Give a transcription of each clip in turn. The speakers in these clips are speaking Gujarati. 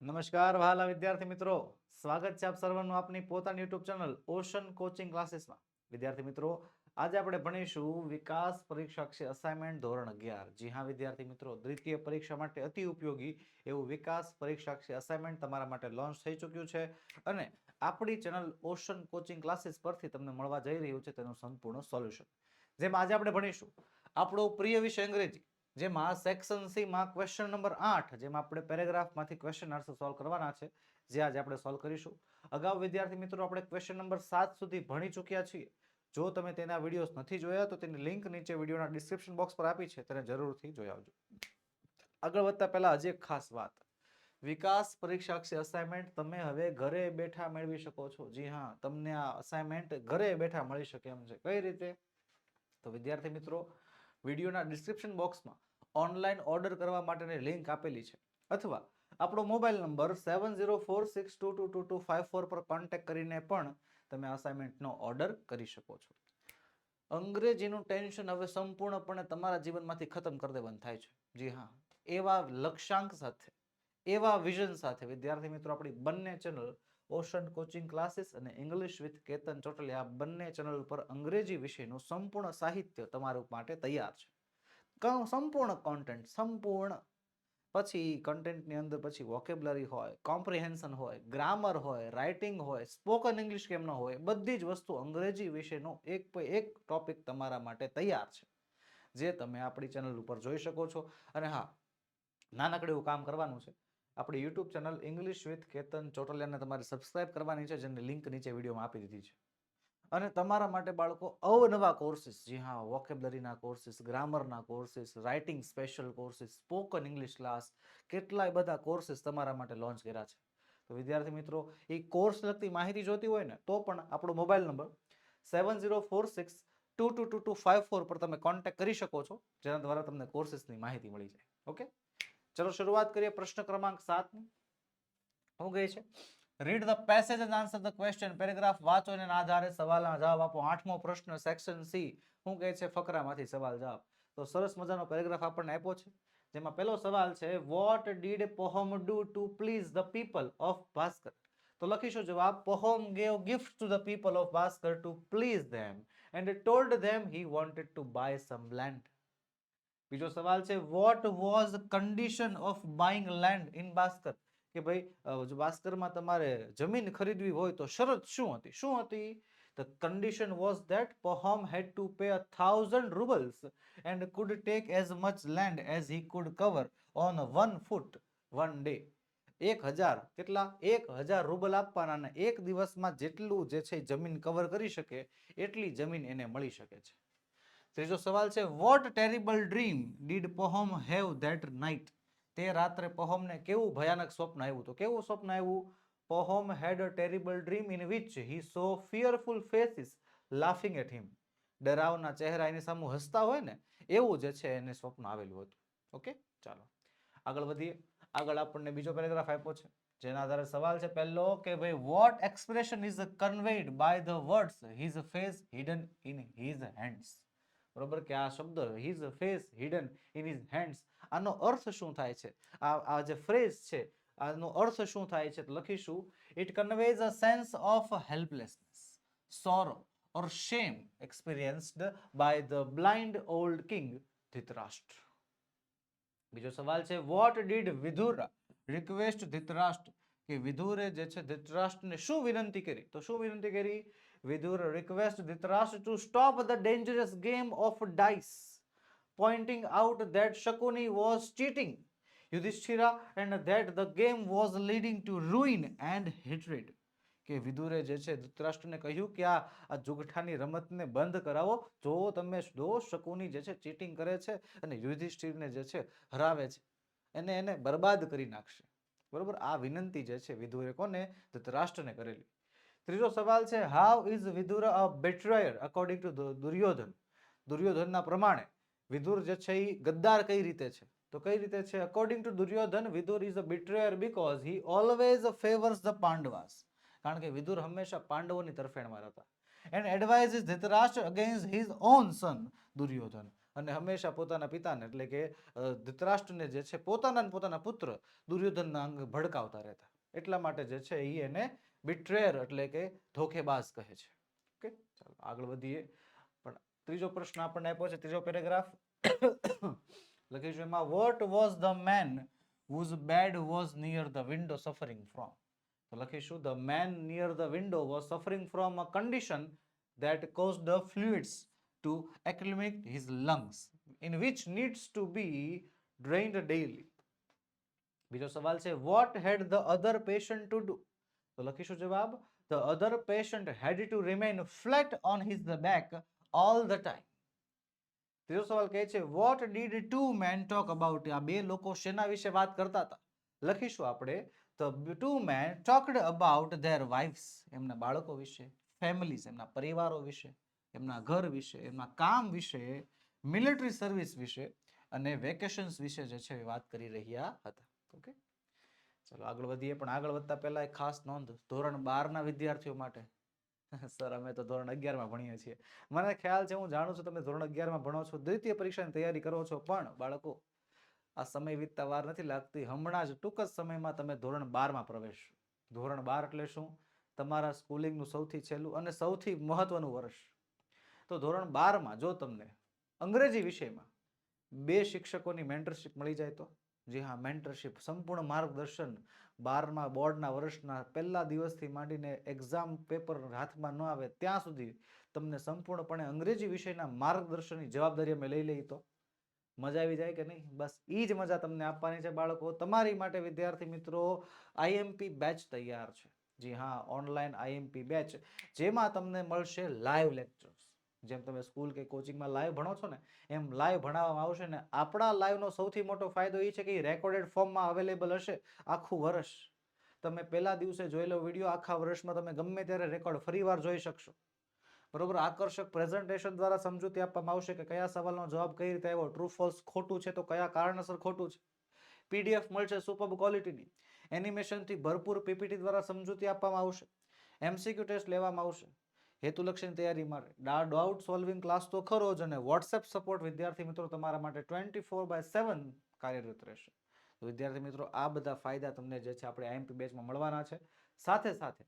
નમસ્કાર વહાલા વિદ્યાર્થી મિત્રો. સ્વાગત છે આપ સર્વનું આપની પોતાની યુટ્યુબ ચેનલ ઓશન કોચિંગ ક્લાસીસમાં. વિદ્યાર્થી મિત્રો, આજે આપણે ભણીશું વિકાસ પરીક્ષા અસાઇનમેન્ટ ધોરણ અગિયાર. જી હા, વિદ્યાર્થી મિત્રો, દ્વિતીય પરીક્ષા માટે અતિ ઉપયોગી એવું વિકાસ પરીક્ષા અસાઇનમેન્ટ તમારા માટે લોન્ચ થઈ ચૂક્યું છે અને આપણી ચેનલ ઓશન કોચિંગ ક્લાસીસ પરથી તમને મળવા જઈ રહ્યું છે તેનું સંપૂર્ણ સોલ્યુશન જેમાં આજે આપણે ભણીશું. આપણો પ્રિય વિષય અંગ્રેજી. જેમાં સેક્શન સી માં ક્વેશ્ચન નંબર આઠ, જેમાં આપણે પેરેગ્રાફમાંથી ક્વેશ્ચન આન્સર સોલ્વ કરવાના છે, જે આજે આપણે સોલ્વ કરીશું. અગાઉ વિદ્યાર્થી મિત્રો આપણે ક્વેશ્ચન નંબર સાત સુધી ભણી ચૂક્યા છીએ. જો તમે તેના વિડીયોઝ નથી જોયા, તો તેની લિંક નીચે વિડીયોના ડિસ્ક્રિપ્શન બોક્સ પર આપી છે, તેને જરૂરથી જોઈ આવજો. આગળ વધતા પહેલા હજી એક ખાસ વાત. વિકાસ પરીક્ષા અસાઇનમેન્ટ તમે હવે ઘરે બેઠા મેળવી શકો છો. જી હા, તમને આ અસાઇનમેન્ટ ઘરે બેઠા મળી શકે એમ છે. કઈ રીતે? તો વિદ્યાર્થી મિત્રો વિડીયોના ડિસ્ક્રિપ્શન બોક્સમાં ઓનલાઈન ઓર્ડર કરવા માટેની લિંક આપેલી છે. અથવા આપણો mobile number seven zero four six two two two two five four પર કોન્ટેક્ટ કરીને પણ તમે અસાઇનમેન્ટનો ઓર્ડર કરી શકો છો. અંગ્રેજીનું ટેન્શન હવે સંપૂર્ણપણે તમારા જીવનમાંથી ખતમ કરી દેવાનું થાય છે. જી હા. એવા લક્ષ્યાંક સાથે, એવા વિઝન સાથે, વિદ્યાર્થી મિત્રો, આપણી બંને ચેનલ ઓશન કોચિંગ ક્લાસીસ અને ઇંગ્લિશ વિથ કેતન ચોટલિયા બંને ચેનલ ઉપર અંગ્રેજી વિષયનું સંપૂર્ણ સાહિત્ય તમારા માટે તૈયાર છે. સંપૂર્ણ કોન્ટેન્ટ સંપૂર્ણ. પછી કન્ટેન્ટની અંદર પછી વોકેબ્લરી હોય કોમ્પ્રિહેન્શન હોય ગ્રામર હોય રાઇટિંગ હોય સ્પોકન ઇંગ્લિશ કેમ ન હોય, બધી જ વસ્તુ અંગ્રેજી વિશેનો એક પણ એક ટોપિક તમારા માટે તૈયાર છે. જે તમે આપણી ચેનલ ઉપર જોઈ શકો છો. અને હા, નાનકડું એવું કામ કરવાનું છે. આપણી YouTube channel English with Ketan ચોટલિયાને તમારે સબસ્ક્રાઇબ કરવાની છે, જેની લિંક નીચે વિડીયોમાં આપી દીધી છે. અને તમારા માટે બાળકો અવનવા કોર્સિસ જી હા વોકેબલરીના courses ગ્રામરના courses writing special courses spoken English class કેટલાય બધા કોર્સિસ તમારા માટે લોન્ચ કર્યા છે. તો વિદ્યાર્થી મિત્રો, એ કોર્સ લગતી માહિતી જોતી હોય ને, તો પણ આપણો mobile number seven zero four six two two two two five four પર તમે કોન્ટેક કરી શકો છો, જેના દ્વારા તમને કોર્સિસની માહિતી મળી જાય. ઓકે? ચલો, શરૂઆત કરીએ પ્રશ્ન ક્રમાંક સાતની. શું કહે છે? Read the passage and answer the question paragraph વાંચો અને આધારે સવાલના જવાબ આપો. આઠમો પ્રશ્ન સેક્શન સી શું કહે છે? ફકરામાંથી સવાલ જવાબ. તો સરસ મજાનો પેરેગ્રાફ આપણને આપ્યો છે. જેમાં પહેલો સવાલ છે what did Pahom do to please the people of Bashkir તો લખીશું જવાબ Pahom gave gift to the people of Bashkir to please them and told them he wanted to buy some land બીજો સવાલ છે what was condition of buying land in Bashkir કે ભાઈ અ, તમારે જમીન ખરીદવી હોય તો શરત શું હતી? શું હતી? The condition was that Pahom had to pay a thousand roubles and could take as much land as he could cover on one foot one day એક હજાર કેટલા? એક હજાર રૂબલ આપવાના અને એક દિવસમાં જેટલું જે છે જમીન કવર કરી શકે એટલી જમીન એને મળી શકે છે. ત્રીજો સવાલ છે what terrible dream did Pahom have that night તે રાત્રે પહોમને કેવું ભયાનક સ્વપ્ન આવ્યું? તો કેવું સ્વપ્ન આવ્યું? Pahom had a terrible dream in which he saw fearful faces laughing at him ડરાવના ચહેરા એની સામે હસતા હોય ને, એવું જે છે એને સ્વપ્ન આવેલું હતું. ઓકે? ચાલો. આગળ વધીએ. આગળ આપણને બીજો પેરેગ્રાફ આપ્યો છે, જેના આધારે સવાલ છે પહેલો કે ભાઈ what expression is conveyed by the words his face hidden in his hands બરોબર? કે આ શબ્દ his face hidden in his hands આનો અર્થ શું થાય છે? આ આ જે ફ્રેઝ છે, આનો અર્થ શું થાય છે? તો લખીશું. It conveys a sense of helplessness sorrow or shame experienced by the blind old king Dhritarashtra બીજો સવાલ છે what did Vidur request Dhritarashtra કે વિધુરે જે છે ધૃતરાષ્ટ્રને શું વિનંતી કરી? તો શું વિનંતી કરી? Vidur request Dhritarashtra to stop the dangerous game of dice pointing out that Shakuni was cheating. Yudhishthira and that the game was leading to ruin and hatred. કે વિદુરે જે છે ધૃતરાષ્ટ્રને કહ્યું કે આ આ જુગઠાની રમતને બંધ કરાવો. જો તમે દોષ શકુની જે છે ચીટિંગ કરે છે અને યુધિષ્ઠિરને જે છે, હરાવે છે, એને એને બરબાદ કરી નાખશે. બરોબર? આ વિનંતી જે છે વિદુરે કોને? ધૃતરાષ્ટ્રને કરેલી. ત્રીજો સવાલ છે how is Vidur a betrayer according to Duryodhan? દુર્યોધનના પ્રમાણે વિદુર જે છે એ ગદ્દાર કઈ રીતે છે? તો કઈ રીતે છે? According to Duryodhan Vidur is a betrayer because he always favours the Pandavas કારણ કે વિદુર હંમેશા પાંડવોની તરફેણમાં હતા and advise Dhritarashtra against his own son Duryodhan. અને હંમેશા પોતાના પિતાને, એટલે કે ધૃતરાષ્ટ્રને જે છે, પોતાના પોતાના પુત્ર દુર્યોધનના અંગ ભડકાવતા રહેતા. એટલા માટે જે છે એ એને બિટ્રેયર એટલે કે ધોખેબાજ કહે છે ઓકે ચાલો આગળ વધીએ પણ ત્રીજો પ્રશ્ન આપણને આપ્યો છે ત્રીજો પેરેગ્રાફ લખીશું એમાં what was the man whose bed was near the window suffering from તો લખીશું the man near the window was suffering from a condition that caused the fluids to acclimate his lungs in which needs to be drained daily બીજો સવાલ છે what had the other patient to do તો લખીશું જવાબ the other patient had to remain flat on his back all the time ત્રીજો સવાલ કહે છે what did two men talk about આ બે લોકો શેના વિશે વાત કરતા હતા લખીશું આપણે the two men talked about their wives એમના બાળકો વિશે families એમના પરિવારો વિશે એમના ઘર વિશે એમના કામ વિશે મિલિટરી સર્વિસ વિશે અને વેકેશન્સ વિશે જે છે વાત કરી રહ્યા હતા ઓકે ચલો આગળ વધીએ, પણ આગળ વધતા પહેલા એક ખાસ નોંધ. ધોરણ બારના વિદ્યાર્થીઓ માટે. સર, અમે તો ધોરણ અગિયારમાં ભણીએ છીએ. મને ખ્યાલ છે, હું જાણું છું, તમે ધોરણ અગિયારમાં ભણો છો, દ્વિતીય પરીક્ષાની તૈયારી કરો છો, પણ બાળકો, આ સમય વીતતા વાર નથી લાગતી. હમણાં જ ટૂંક જ સમયમાં તમે ધોરણ બારમાં પ્રવેશ ધોરણ બાર એટલે શું? તમારા સ્કૂલિંગનું સૌથી છેલ્લું અને સૌથી મહત્વનું વર્ષ. તો ધોરણ બારમાં જો તમને અંગ્રેજી વિષયમાં બે શિક્ષકોની મેન્ટરશિપ મળી જાય તો? જી હા મેન્ટરશીપ સંપૂર્ણ માર્ગદર્શન બારમા, બોર્ડના વર્ષના પહેલા દિવસથી માંડીને એક્ઝામ પેપર હાથમાં ન આવે ત્યાં સુધી તમને સંપૂર્ણપણે અંગ્રેજી વિષયના માર્ગદર્શનની જવાબદારી અમે લઈ લઈએ તો. મજા આવી જાય કે નહીં? બસ એ જ મજા તમને આપવાની છે બાળકો. તમારી માટે વિદ્યાર્થી મિત્રો આઈએમપી બેચ તૈયાર છે. જી હા ઓનલાઈન આઈએમપી બેચ જેમાં તમને મળશે લાઈવ લેક્ચર્સ જેમ તમે સ્કૂલ કે કોચિંગમાં લાઈવ ભણો છો ને, એમ લાઈવ ભણાવવામાં આવશે ને આપણા લાઈવનો સૌથી મોટો ફાયદો એ છે કે એ રેકોર્ડેડ ફોર્મમાં અવેલેબલ હશે આખું વર્ષ. તમે પહેલા દિવસે જોયેલો વીડિયો આખા વર્ષમાં તમે ગમે ત્યારે રેકોર્ડ ફરીવાર જોઈ શકશો. બરોબર? આકર્ષક પ્રેઝન્ટેશન દ્વારા સમજૂતી આપવામાં આવશે કે કયા સવાલનો જવાબ કઈ રીતે આવ્યો ટ્રુ ફોલ્સ ખોટું છે તો કયા કારણસર ખોટું છે? પીડીએફ મળશે સુપર ક્વોલિટીની એનિમેશનથી ભરપૂર પીપીટી દ્વારા સમજૂતી આપવામાં આવશે. એમસીક્યુ ટેસ્ટ લેવામાં આવશે. હેતુલક્ષીની તૈયારી માટે ડાઉટ સોલ્વિંગ ક્લાસ તો ખરો જ અને વોટ્સએપ સપોર્ટ વિદ્યાર્થી મિત્રો તમારા માટે ટ્વેન્ટી ફોર બાય સેવન કાર્યરત રહેશે. તો વિદ્યાર્થી મિત્રો, આ બધા ફાયદા તમને જે છે આપણે આઈએમપી બેચમાં મળવાના છે. સાથે સાથે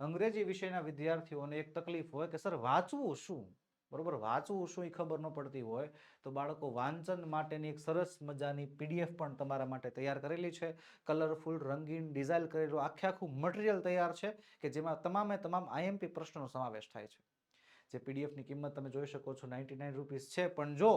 અંગ્રેજી વિષયના વિદ્યાર્થીઓને એક તકલીફ હોય કે, સર, વાંચવું શું? બરોબર? વાંચવું શું એ ખબર ન પડતી હોય. તો બાળકો વાંચન માટેની એક સરસ મજાની પીડીએફ પણ તમારા માટે તૈયાર કરેલી છે. કલરફુલ, રંગીન, ડિઝાઇન કરેલું આખે આખું મટીરિયલ તૈયાર છે કે જેમાં તમામે તમામ આઈએમપી પ્રશ્નોનો સમાવેશ થાય છે. જે પીડીએફની કિંમત તમે જોઈ શકો છો, નાઇન્ટી નાઇન રૂપીસ છે. પણ જો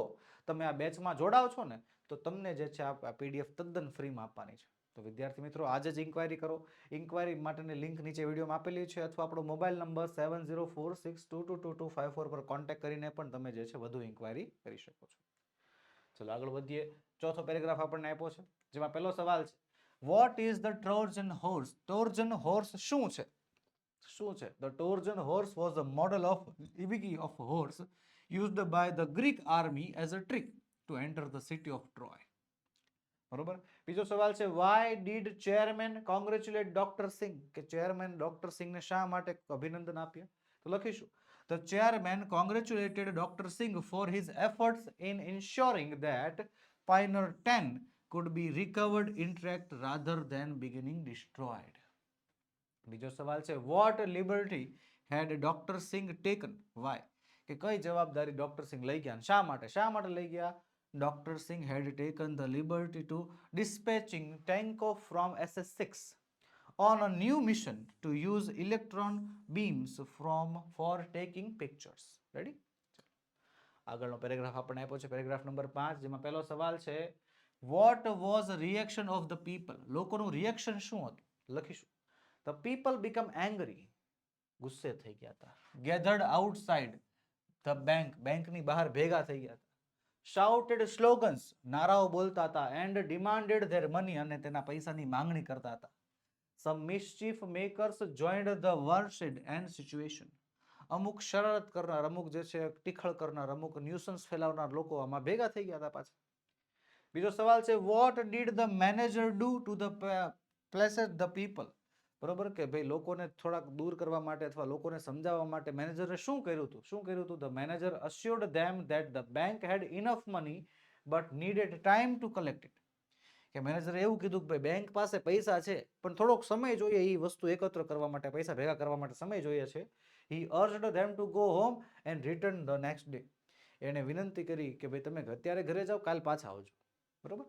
તમે આ બેચમાં જોડાવ છો ને તો તમને જે છે આ પીડીએફ તદ્દન ફ્રીમાં આપવાની છે. તો વિદ્યાર્થી મિત્રો, આજે જ ઇન્ક્વાયરી કરો. ઇન્ક્વાયરી માટેની લિંક નીચે વિડીયોમાં આપેલી છે અથવા આપણો mobile number seven zero four six two two two two five four પર કોન્ટેક્ટ કરીને પણ તમે જે છે વધુ ઇન્ક્વાયરી કરી શકો છો. ચલો આગળ વધીએ. ચોથો પેરેગ્રાફ આપણને આપ્યો છે. જેમાં પહેલો સવાલ છે. What is the Trojan horse Trojan horse શું છે? શું છે? The Trojan horse was a model of ઇવિકી of horse used by the Greek army as a trick to enter the city of Troy બરોબર? બીજો સવાલ છે why did chairman congratulate doctor Singh કે ચેરમેન ડોક્ટર સિંહને શા માટે અભિનંદન આપ્યા? તો લખીશું. The chairman congratulated doctor Singh for his efforts in ensuring that Pioneer 10 could be recovered intact rather than beginning destroyed. બીજો સવાલ છે what liberty had doctor Singh taken why કે કઈ જવાબદારી ડોક્ટર સિંહ લઈ ગયા અને શા માટે? શા માટે લઈ ગયા? Doctor Singh had taken liberty to dispatching ટેન્કો from SS six on a new mission to use electron beams from, for taking pictures. Ready? આગળનો પેરેગ્રાફ આપણને આપ્યો છે. પેરેગ્રાફ નંબર પાંચ, જેમાં પહેલો સવાલ છે what was reaction of the people લોકોનું રિએક્શન શું હતું? લખીશું. ધ પીપલ બીકમ એંગ્રી ગુસ્સે થઈ ગયા હતા. ગેધર્ડ આઉટસાઇડ ધ બેંક બેંકની બહાર ભેગા થઈ ગયા હતા. શાઉટેડ સ્લોગન્સ નારાઓ બોલતા હતા એન્ડ ડિમાન્ડેડ ધેર મની અને તેના પૈસાની માંગણી કરતા હતા. Some mischief makers joined the worst and situation અમુક શરારત કરનાર, અમુક જે છે, ટીખળ કરનાર, અમુક ન્યુસન્સ ફેલાવનાર લોકો આમાં ભેગા થઈ ગયા હતા પાછા. બીજો સવાલ છે what did the manager do to the places the people બરોબર? કે ભાઈ લોકોને થોડાક દૂર કરવા માટે અથવા લોકોને સમજાવવા માટે મેનેજરે શું કર્યું હતું શું કર્યું હતું the manager assured them that the bank had enough money but needed time to collect it કે મેનેજરે એવું કીધું કે ભાઈ બેંક પાસે પૈસા છે, પણ થોડોક સમય જોઈએ એ વસ્તુ એકત્ર કરવા માટે, પૈસા ભેગા કરવા માટે સમય જોઈએ છે. He urged them to go home and return the next day એણે વિનંતી કરી કે ભાઈ તમે અત્યારે ઘરે જાઓ, કાલ પાછા આવજો. બરોબર?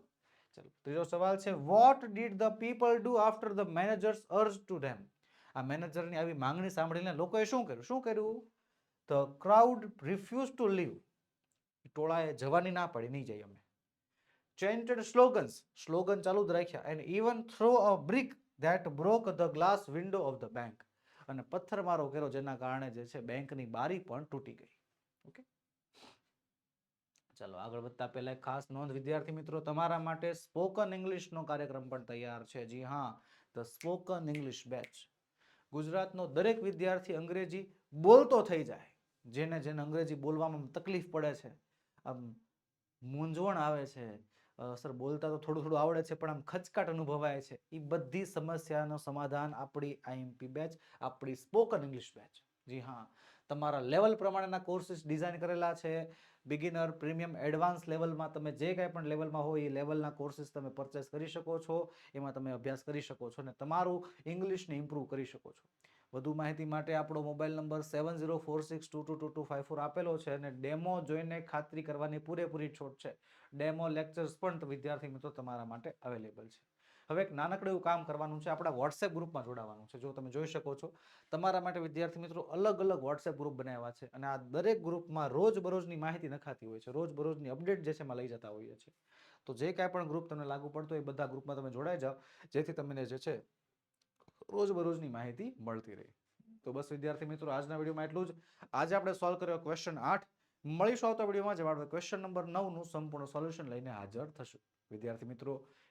ચલો, ત્રીજો સવાલ છે what did the people do after the managers urge to them આ મેનેજરની આવી માંગણી સાંભળીને લોકોએ શું કર્યું? શું કર્યું? The crowd refuse to leave ટોળાએ જવાની ના પડી, નહીં જઈએ અમે ચેન્ટેડ સ્લોગન્સ સ્લોગન ચાલુ જ રાખ્યા. And even throw a brick that broke the glass window of the bank અને પથ્થરમારો કર્યો, જેના કારણે જે છે, બેંકની બારી પણ તૂટી ગઈ. ઓકે ચાલો, આગળ વધતા પહેલા ખાસ નોંધ. વિદ્યાર્થી મિત્રો, તમારા માટે સ્પોકન ઇંગ્લિશનો કાર્યક્રમ પણ તૈયાર છે. જી હા, ધ સ્પોકન ઇંગ્લિશ બેચ. ગુજરાતનો દરેક વિદ્યાર્થી અંગ્રેજી બોલતો થઈ જાય. જેને જેને અંગ્રેજી બોલવામાં તકલીફ પડે છે. આમ મૂંઝવણ આવે છે. સર બોલતા તો થોડું થોડું આવડે છે, પણ આમ ખચકાટ અનુભવાય છે. એ બધી સમસ્યાનો સમાધાન આપણી આઈએમપી બેચ, આપણી સ્પોકન ઇંગ્લિશ બેચ. જી હા, તમારા લેવલ પ્રમાણેના કોર્સીસ ડિઝાઇન કરેલા છે. બિગિનર પ્રીમિયમ એડવાન્સ લેવલમાં તમે જે કાંઈ પણ લેવલમાં હોય, એ લેવલના કોર્સિસ તમે પરચેસ કરી શકો છો. એમાં તમે અભ્યાસ કરી શકો છો અને તમારું ઇંગ્લિશને ઇમ્પ્રૂવ કરી શકો છો. વધુ માહિતી માટે આપણો mobile number seven zero four six two two two two five four આપેલો છે અને ડેમો જોઈને ખાતરી કરવાની પૂરેપૂરી છૂટ છે. ડેમો લેક્ચર્સ પણ વિદ્યાર્થી મિત્રો તમારા માટે અવેલેબલ છે. હવે એક નાનકડું એવું કામ કરવાનું છે, આપણા વોટ્સએપ ગ્રુપમાં જોડાવાનું છે. જો તમે જોઈ શકો છો, તમારા માટે વિદ્યાર્થી મિત્રો અલગ અલગ વોટ્સએપ ગ્રુપ બનાવ્યા છે અને આ દરેક ગ્રુપમાં રોજ બરોજની માહિતી નખાતી હોય છે રોજ બરોજની અપડેટ જે છે એમાં લઈ જતા હોઈએ છીએ. તો જે કાંઈ પણ ગ્રુપ તમને લાગુ પડતો એ બધા ગ્રુપમાં તમે જોડાઈ જાઓ, જેથી તમને જે છે રોજ બરોજની માહિતી મળતી રહે. તો બસ વિદ્યાર્થી મિત્રો, આજના વિડીયોમાં એટલું જ. આજે આપણે સોલ્વ કર્યો ક્વેશ્ચન આઠ. મળીશું આવતા વિડીયોમાં જવાબ ક્વેશ્ચન નંબર નવનું સંપૂર્ણ સોલ્યુશન લઈને હાજર થશું. વિદ્યાર્થી મિત્રો